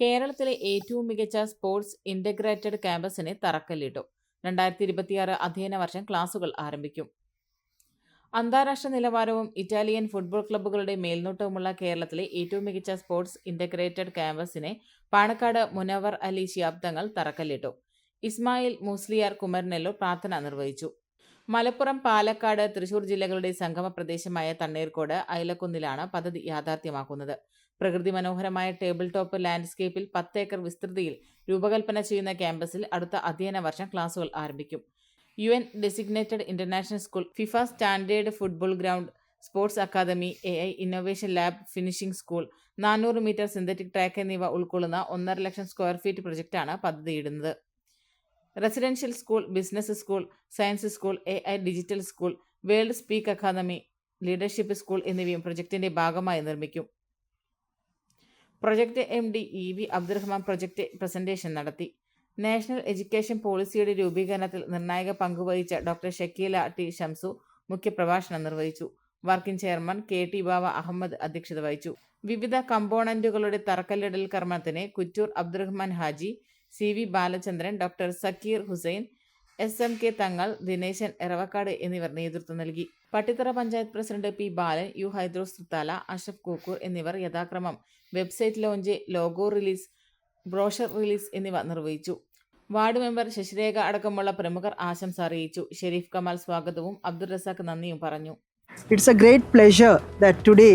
കേരളത്തിലെ ഏറ്റവും മികച്ച സ്പോർട്സ് ഇന്റഗ്രേറ്റഡ് ക്യാമ്പസിന് തറക്കല്ലിട്ടു. രണ്ടായിരത്തി ഇരുപത്തിയാറ് അധ്യയന വർഷം ക്ലാസുകൾ ആരംഭിക്കും. അന്താരാഷ്ട്ര നിലവാരവും ഇറ്റാലിയൻ ഫുട്ബോൾ ക്ലബ്ബുകളുടെ മേൽനോട്ടവുമുള്ള കേരളത്തിലെ ഏറ്റവും മികച്ച സ്പോർട്സ് ഇന്റഗ്രേറ്റഡ് ക്യാമ്പസിനെ പാണക്കാട് മുനവർ അലി ശിയാബ്ദങ്ങൾ തറക്കല്ലിട്ടു. ഇസ്മായിൽ മുസ്ലിയാർ കുമരനെല്ലോ പ്രാർത്ഥന നിർവഹിച്ചു. മലപ്പുറം പാലക്കാട് തൃശൂർ ജില്ലകളുടെ സംഗമ പ്രദേശമായ തണ്ണീർക്കോട് അയലക്കുന്നിലാണ് പദ്ധതി യാഥാർത്ഥ്യമാക്കുന്നത്. പ്രകൃതി മനോഹരമായ ടേബിൾ ടോപ്പ് ലാൻഡ്സ്കേപ്പിൽ പത്ത് ഏക്കർ വിസ്തൃതിയിൽ രൂപകൽപ്പന ചെയ്യുന്ന ക്യാമ്പസിൽ അടുത്ത അധ്യയന വർഷം ക്ലാസുകൾ ആരംഭിക്കും. U N designated international school FIFA standard football ground sports academy A I innovation lab finishing school നാനൂറ് മീറ്റർ സിന്തറ്റിക് ട്രാക്ക് എന്നിവ ഉൾക്കൊള്ളുന്ന ഒന്നര ലക്ഷം സ്ക്വയർ ഫീറ്റ് പ്രൊജക്റ്റാണ് പദ്ധതിയിടുന്നത്. Residential school business school science school A I digital school world speak academy leadership school എന്നിവയും പ്രൊജക്ടിന്റെ ഭാഗമായി നിർമ്മിക്കും. Project M D E V Abdurahman project presentation നടത്തി. നാഷണൽ എഡ്യൂക്കേഷൻ പോളിസിയുടെ രൂപീകരണത്തിൽ നിർണായക പങ്കുവഹിച്ച ഡോക്ടർ ഷക്കീല ടി ഷംസു മുഖ്യപ്രഭാഷണം നിർവഹിച്ചു. Working chairman K T Bava Ahmed അധ്യക്ഷത വഹിച്ചു. വിവിധ കമ്പോണന്റുകളുടെ തറക്കല്ലിടൽ കർമ്മത്തിന് Kuttur Abdurahman Haji C V Balachandran doctor Sakir Hussain S M K Thangal Dineshan Eravakkad എന്നിവർ നേതൃത്വം നൽകി. Pattithara panchayat president P Balan U Hydros Thrithala Ashraf Kookkur എന്നിവർ യഥാക്രമം. Website launch logo release brochure release എന്നിവ നിർവഹിച്ചു. Ward member Sasirekha അടക്കമുള്ള പ്രമുഖർ ആശംസ അറിയിച്ചു. ഷെരീഫ് കമാൽ സ്വാഗതവും അബ്ദുൾ റസാഖ് നന്ദിയും പറഞ്ഞു. It's a great pleasure that today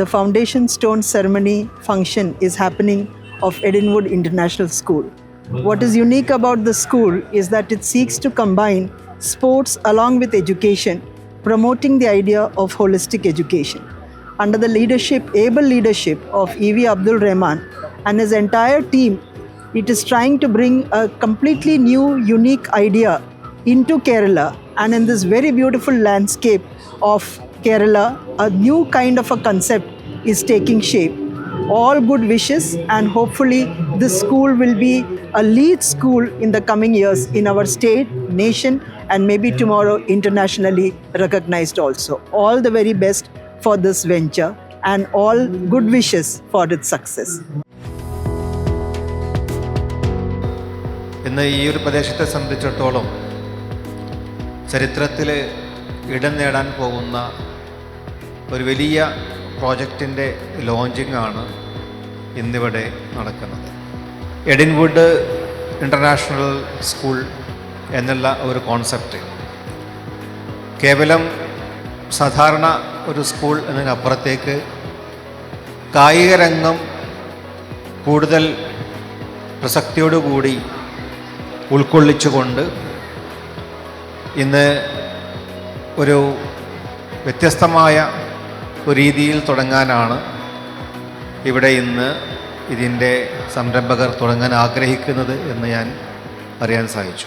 the foundation stone ceremony function is happening of Edinwood international School. What is unique about the school is that it seeks to combine sports along with education, promoting the idea of holistic education. Under the leadership, able leadership of E.V. Abdul Rahman and his entire team, it is trying to bring a completely new, unique idea into Kerala. And in this very beautiful landscape of Kerala, a new kind of a concept is taking shape. All good wishes, and hopefully, this school will be a lead school in the coming years in our state, nation, and maybe tomorrow internationally recognized also. All the very best for this venture, and all good wishes for its success. ഇന്ന് ഈ പ്രദേശത്തെ സംബന്ധിച്ചിടത്തോളം ചരിത്രത്തിൽ ഇടം നേടാൻ പോകുന്ന ഒരു വലിയ പ്രോജക്റ്റിന്റെ ലോഞ്ചിങ് ആണ് ഇന്നിവിടെ നടക്കുന്നത്. എഡിൻവുഡ് ഇന്റർനാഷണൽ സ്കൂൾ എന്നുള്ള ഒരു കോൺസെപ്റ്റ്. കേവലം സാധാരണ ഒരു സ്കൂൾ എന്നതിനപ്പുറത്തേക്ക് കായിക രംഗം കൂടുതൽ പ്രസക്തിയോടുകൂടി ഉൾക്കൊള്ളിച്ചുകൊണ്ട് ഇന്ന് ഒരു വ്യത്യസ്തമായ ഒരു രീതിയിൽ തുടങ്ങാനാണ് ഇവിടെ ഇന്ന് ഇതിന്റെ സംരംഭകർ തുടങ്ങാൻ ആഗ്രഹിക്കുന്നത് എന്ന് ഞാൻ അറിയാൻ സാധിച്ചു.